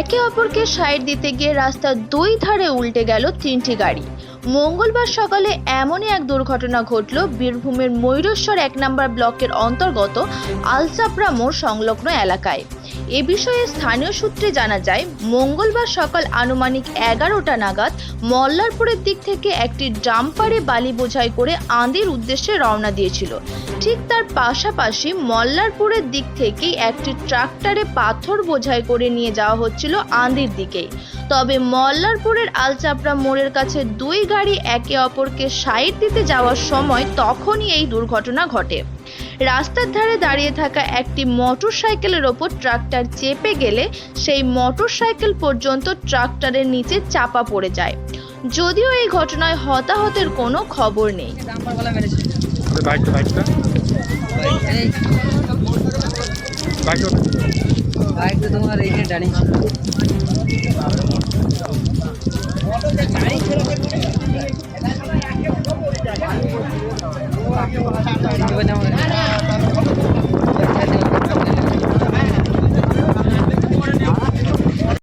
একে অপরকে সাইড দিতে গিয়ে রাস্তার দুই ধারে উল্টে গেল তিনটি গাড়ি। মঙ্গলবার সকালে এমনই এক দুর্ঘটনা ঘটল, বীরভূমের ময়ূরেশ্বর এক নম্বর ব্লকের অন্তর্গত আলসাপ্রা মোড় সংলগ্ন এলাকায়। এ বিষয়ে স্থানীয় সূত্রে জানা যায়, মঙ্গলবার সকাল আনুমানিক এগারোটা নাগাদ মল্লারপুরের দিক থেকে একটি ডাম্পারে বালি বোঝাই করে আন্দির উদ্দেশ্যে রওনা দিয়েছিল। ঠিক তার পাশাপাশি মল্লারপুরের দিক থেকেই একটি ট্রাক্টরে পাথর বোঝাই করে নিয়ে যাওয়া হচ্ছিল আন্দির দিকেই। তবে মল্লারপুরের আলচাপড়া মোড়ের কাছে দুই গাড়ি একে অপরকে সাইড দিতে যাওয়ার সময় তখনই এই দুর্ঘটনা ঘটে। রাস্তার ধারে দাঁড়িয়ে থাকা একটি মোটর সাইকেলের ওপর ট্রাক্টর চেপে গেলে সেই মোটর সাইকেল পর্যন্ত ট্রাক্টরের নিচে চাপা পড়ে যায়। যদিও এই ঘটনায় হতাহতের কোনো খবর নেই। ডাম্পারওয়ালা Давай.